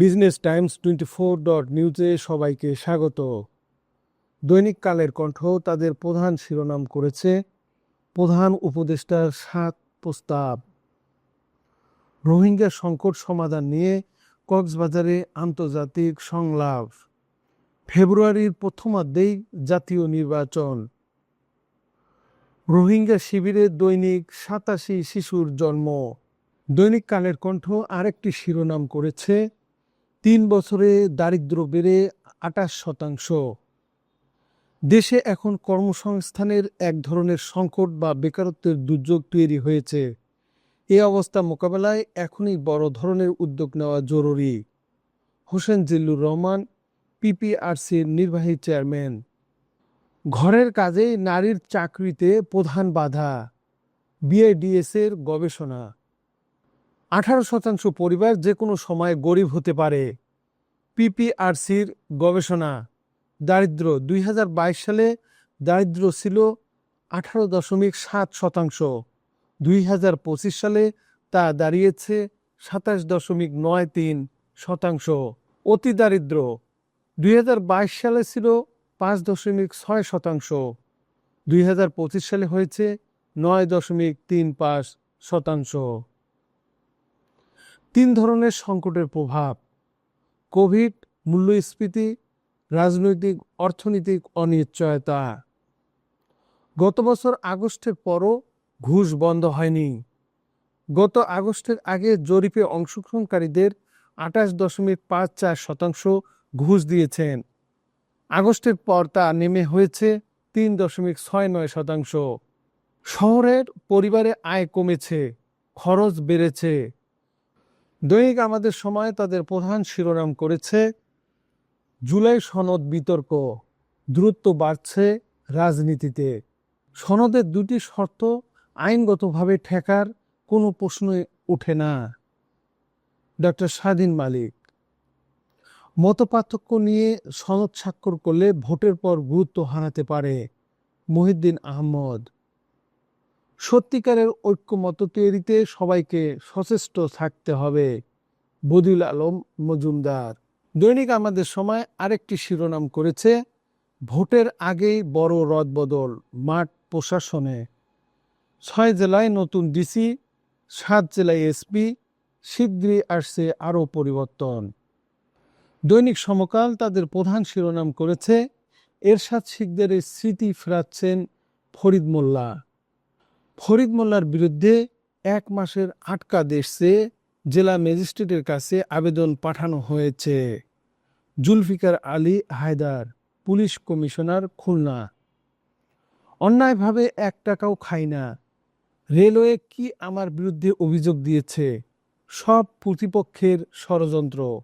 Business Times twenty four dot নিউজে সবাইকে স্বাগত। দৈনিক কালের কণ্ঠ তাদের প্রধান শিরোনাম করেছে প্রধান উপদেষ্টার সাত প্রস্তাব। রোহিঙ্গা সংকট সমাধান নিয়ে কক্সবাজারে আন্তর্জাতিক সংলাপ। ফেব্রুয়ারির প্রথমার্ধেই জাতীয় নির্বাচন। রোহিঙ্গা শিবিরে দৈনিক সাতাশি শিশুর জন্ম। দৈনিক কালের কণ্ঠ আরেকটি শিরোনাম করেছে তিন বছরে দারিদ্র বেড়ে আটাশ শতাংশ। দেশে এখন কর্মসংস্থানের এক ধরনের সংকট বা বেকারত্বের দুর্যোগ তৈরি হয়েছে। এ অবস্থা মোকাবেলায় এখনই বড় ধরনের উদ্যোগ নেওয়া জরুরি। হোসেন জিল্লুর রহমান, পিপিআরসির নির্বাহী চেয়ারম্যান। ঘরের কাজে নারীর চাকরিতে প্রধান বাধা বিআইডিএস এর গবেষণা। আঠারো শতাংশ পরিবার যে কোনো সময় গরিব হতে পারে। পিপিআরসির গবেষণা, দারিদ্র দুই হাজার বাইশ সালে দারিদ্র ছিল আঠারো দশমিক সাত শতাংশ। দুই হাজার পঁচিশ সালে তা দাঁড়িয়েছে সাতাশ দশমিক নয় তিন শতাংশ। অতি দারিদ্র, দুই হাজার বাইশ সালে ছিল পাঁচ দশমিক ছয় শতাংশ। দুই হাজার পঁচিশ সালে হয়েছে নয় দশমিক তিন পাঁচ শতাংশ। তিন ধরনের সংকটের প্রভাব। কোভিড, মূল্যস্ফীতি, রাজনৈতিক, অর্থনৈতিক অনিশ্চয়তা। গত বছর আগস্টের পরও ঘুষ বন্ধ হয়নি। গত আগস্টের আগে জরিপে অংশগ্রহণকারীদের আঠাশ দশমিক পাঁচ চার শতাংশ ঘুষ দিয়েছেন। আগস্টের পর তা নেমে হয়েছে তিন দশমিক ছয় নয় শতাংশ। শহরের পরিবারে আয় কমেছে, খরচ বেড়েছে। দৈনিক আমাদের সময় তাদের প্রধান শিরোনাম করেছে, জুলাই সনদ বিতর্ক দ্রুত বাড়ছে রাজনীতিতে। সনদের দুটি শর্ত আইনগতভাবে ঠেকার কোনো প্রশ্নই ওঠে না। ডক্টর স্বাধীন মালিক, মতপার্থক্য নিয়ে সনদ স্বাক্ষর করলে ভোটের পর গুরুত্ব হারাতে পারে মহিদ্দিন আহমদ। সত্যিকারের ঐক্যমত তৈরিতে সবাইকে সচেষ্ট থাকতে হবে, বদিউল আলম মজুমদার। দৈনিক আমাদের সময় আরেকটি শিরোনাম করেছে, ভোটের আগেই বড় রদবদল মাঠ প্রশাসনে। ছয় জেলায় নতুন ডিসি, সাত জেলায় এসপি, শীঘ্রই আসছে আরও পরিবর্তন। দৈনিক সমকাল তাদের প্রধান শিরোনাম করেছে, এরশাদ শিখদের স্মৃতি ফেরাচ্ছেন ফরিদ মোল্লা। ফরিদ মোল্লার বিরুদ্ধে এক মাসের আটকা দেশে জেলা ম্যাজিস্ট্রেটের কাছে আবেদন পাঠানো হয়েছে। Zulfikar Ali Haider, police commissioner Khulna. অন্যায়ভাবে এক টাকাও খাই না। রেলওয়ে কি আমার বিরুদ্ধে অভিযোগ দিয়েছে? সব প্রতিপক্ষের ষড়যন্ত্র।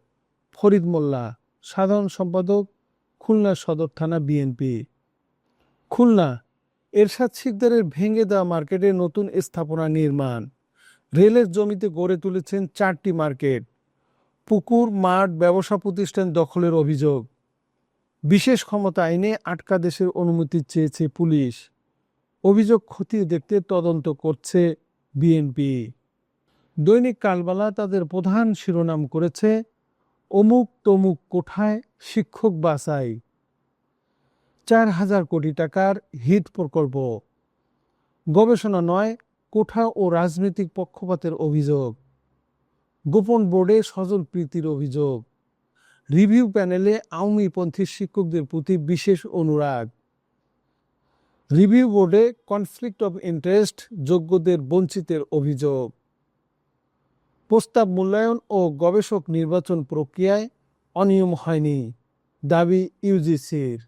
ফরিদ মোল্লা, সাধারণ সম্পাদক, খুলনা সদর থানা বিএনপি। খুলনা এরশাদ শিকদারের ভেঙে দেওয়া মার্কেটে নতুন স্থাপনা নির্মাণ। রেলের জমিতে গড়ে তুলেছেন চারটি মার্কেট। পুকুর, মাঠ, ব্যবসা প্রতিষ্ঠান দখলের অভিযোগ। বিশেষ ক্ষমতা আইনে আটকা দেশের অনুমতি চেয়েছে পুলিশ। অভিযোগ খতিয়ে দেখতে তদন্ত করছে বিএনপি। দৈনিক কালবালা তাদের প্রধান শিরোনাম করেছে, অমুক তমুক কোঠায় শিক্ষক বাসাই চার হাজার কোটি টাকার হিট প্রকল্প। গবেষণা নয়, কোঠা ও রাজনৈতিক পক্ষপাতের অভিযোগ। গোপন বোর্ডে সজল প্রীতির অভিযোগ। রিভিউ প্যানেলে আওয়ামীপন্থী শিক্ষকদের প্রতি বিশেষ অনুরাগ। রিভিউ বোর্ডে কনফ্লিক্ট অফ ইন্টারেস্ট যোগ্যদের বঞ্চিতের অভিযোগ। প্রস্তাব মূল্যায়ন ও গবেষক নির্বাচন প্রক্রিয়ায় অনিয়ম হয়নি, দাবি ইউজিসির।